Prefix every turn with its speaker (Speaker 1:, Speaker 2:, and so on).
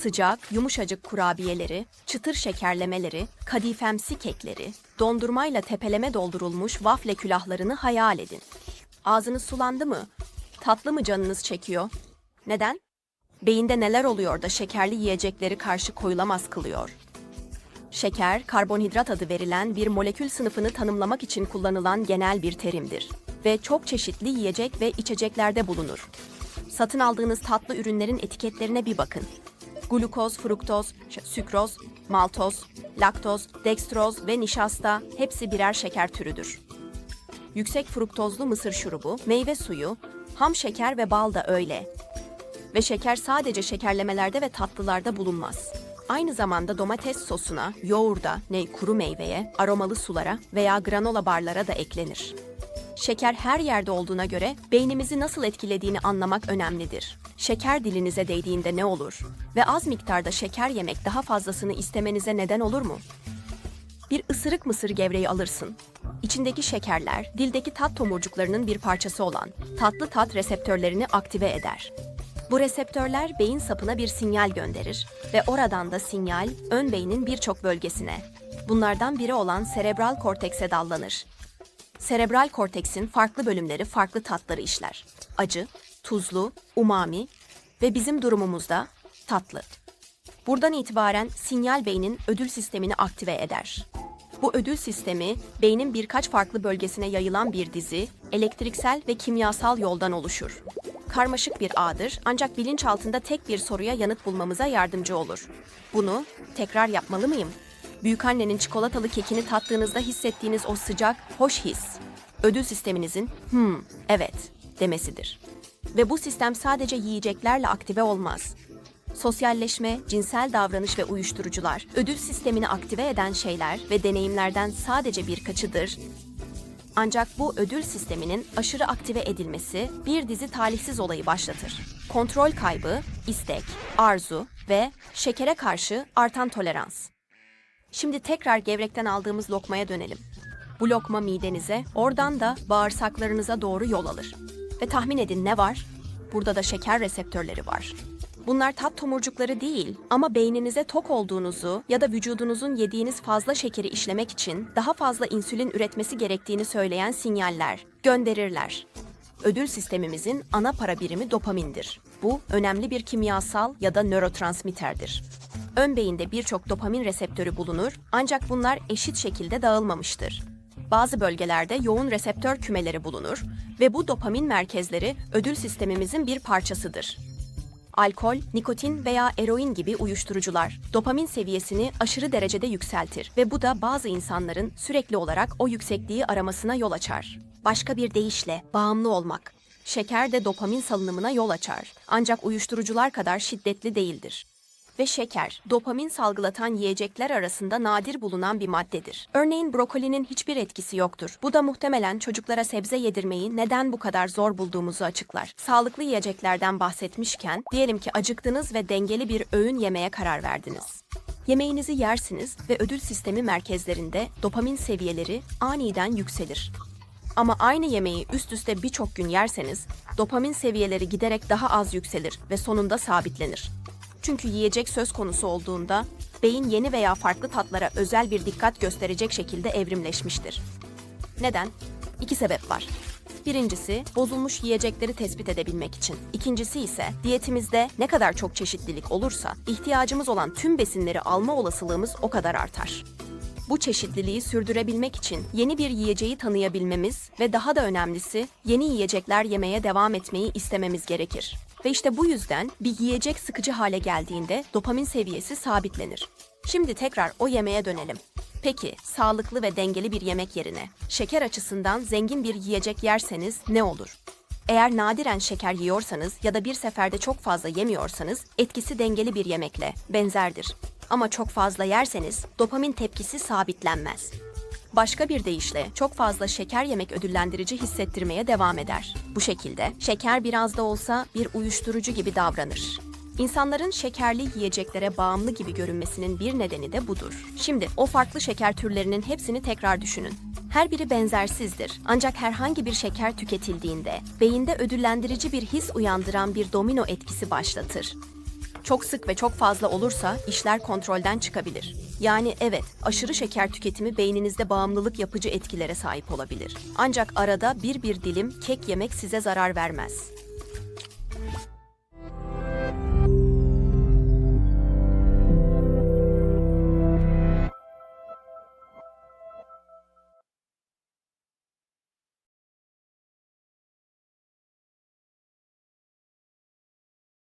Speaker 1: sıcak, yumuşacık kurabiyeleri, çıtır şekerlemeleri, kadifemsi kekleri, dondurmayla tepeleme doldurulmuş wafle külahlarını hayal edin. Ağzınız sulandı mı? Tatlı mı canınız çekiyor? Neden? Beyinde neler oluyor da şekerli yiyecekleri karşı koyulamaz kılıyor? Şeker, karbonhidrat adı verilen bir molekül sınıfını tanımlamak için kullanılan genel bir terimdir ve çok çeşitli yiyecek ve içeceklerde bulunur. Satın aldığınız tatlı ürünlerin etiketlerine bir bakın. Glukoz, fruktoz, sükroz, maltoz, laktoz, dekstroz ve nişasta hepsi birer şeker türüdür. Yüksek fruktozlu mısır şurubu, meyve suyu, ham şeker ve bal da öyle. Ve şeker sadece şekerlemelerde ve tatlılarda bulunmaz. Aynı zamanda domates sosuna, yoğurda, ne kuru meyveye, aromalı sulara veya granola barlara da eklenir. Şeker her yerde olduğuna göre beynimizi nasıl etkilediğini anlamak önemlidir. Şeker dilinize değdiğinde ne olur? Ve az miktarda şeker yemek daha fazlasını istemenize neden olur mu? Bir ısırık mısır gevreği alırsın. İçindeki şekerler, dildeki tat tomurcuklarının bir parçası olan tatlı tat reseptörlerini aktive eder. Bu reseptörler beyin sapına bir sinyal gönderir ve oradan da sinyal ön beynin birçok bölgesine, bunlardan biri olan serebral kortekse dallanır. Serebral korteksin farklı bölümleri farklı tatları işler. Acı, tuzlu, umami ve bizim durumumuzda tatlı. Buradan itibaren sinyal beynin ödül sistemini aktive eder. Bu ödül sistemi beynin birkaç farklı bölgesine yayılan bir dizi elektriksel ve kimyasal yoldan oluşur. Karmaşık bir ağdır ancak bilinçaltında tek bir soruya yanıt bulmamıza yardımcı olur. Bunu tekrar yapmalı mıyım? Büyükannenin çikolatalı kekini tattığınızda hissettiğiniz o sıcak, hoş his. Ödül sisteminizin "Hmm, evet." demesidir. Ve bu sistem sadece yiyeceklerle aktive olmaz. Sosyalleşme, cinsel davranış ve uyuşturucular, ödül sistemini aktive eden şeyler ve deneyimlerden sadece birkaçıdır. Ancak bu ödül sisteminin aşırı aktive edilmesi bir dizi talihsiz olayı başlatır. Kontrol kaybı, istek, arzu ve şekere karşı artan tolerans. Şimdi tekrar gevrekten aldığımız lokmaya dönelim. Bu lokma midenize, oradan da bağırsaklarınıza doğru yol alır. Ve tahmin edin ne var? Burada da şeker reseptörleri var. Bunlar tat tomurcukları değil ama beyninize tok olduğunuzu ya da vücudunuzun yediğiniz fazla şekeri işlemek için daha fazla insülin üretmesi gerektiğini söyleyen sinyaller gönderirler. Ödül sistemimizin ana para birimi dopamindir. Bu önemli bir kimyasal ya da nörotransmitterdir. Ön beyinde birçok dopamin reseptörü bulunur ancak bunlar eşit şekilde dağılmamıştır. Bazı bölgelerde yoğun reseptör kümeleri bulunur ve bu dopamin merkezleri ödül sistemimizin bir parçasıdır. Alkol, nikotin veya eroin gibi uyuşturucular dopamin seviyesini aşırı derecede yükseltir ve bu da bazı insanların sürekli olarak o yüksekliği aramasına yol açar. Başka bir deyişle bağımlı olmak. Şeker de dopamin salınımına yol açar. Ancak uyuşturucular kadar şiddetli değildir. Ve şeker, dopamin salgılatan yiyecekler arasında nadir bulunan bir maddedir. Örneğin brokolinin hiçbir etkisi yoktur. Bu da muhtemelen çocuklara sebze yedirmeyi neden bu kadar zor bulduğumuzu açıklar. Sağlıklı yiyeceklerden bahsetmişken, diyelim ki acıktınız ve dengeli bir öğün yemeye karar verdiniz. Yemeğinizi yersiniz ve ödül sistemi merkezlerinde dopamin seviyeleri aniden yükselir. Ama aynı yemeği üst üste birçok gün yerseniz, dopamin seviyeleri giderek daha az yükselir ve sonunda sabitlenir. Çünkü yiyecek söz konusu olduğunda beyin yeni veya farklı tatlara özel bir dikkat gösterecek şekilde evrimleşmiştir. Neden? İki sebep var. Birincisi, bozulmuş yiyecekleri tespit edebilmek için. İkincisi ise diyetimizde ne kadar çok çeşitlilik olursa ihtiyacımız olan tüm besinleri alma olasılığımız o kadar artar. Bu çeşitliliği sürdürebilmek için yeni bir yiyeceği tanıyabilmemiz ve daha da önemlisi yeni yiyecekler yemeye devam etmeyi istememiz gerekir. Ve işte bu yüzden bir yiyecek sıkıcı hale geldiğinde dopamin seviyesi sabitlenir. Şimdi tekrar o yemeğe dönelim. Peki, sağlıklı ve dengeli bir yemek yerine şeker açısından zengin bir yiyecek yerseniz ne olur? Eğer nadiren şeker yiyorsanız ya da bir seferde çok fazla yemiyorsanız etkisi dengeli bir yemekle benzerdir. Ama çok fazla yerseniz dopamin tepkisi sabitlenmez. Başka bir deyişle çok fazla şeker yemek ödüllendirici hissettirmeye devam eder. Bu şekilde şeker biraz da olsa bir uyuşturucu gibi davranır. İnsanların şekerli yiyeceklere bağımlı gibi görünmesinin bir nedeni de budur. Şimdi o farklı şeker türlerinin hepsini tekrar düşünün. Her biri benzersizdir. Ancak herhangi bir şeker tüketildiğinde beyinde ödüllendirici bir his uyandıran bir domino etkisi başlatır. Çok sık ve çok fazla olursa işler kontrolden çıkabilir. Yani evet, aşırı şeker tüketimi beyninizde bağımlılık yapıcı etkilere sahip olabilir. Ancak arada bir bir dilim kek yemek size zarar vermez.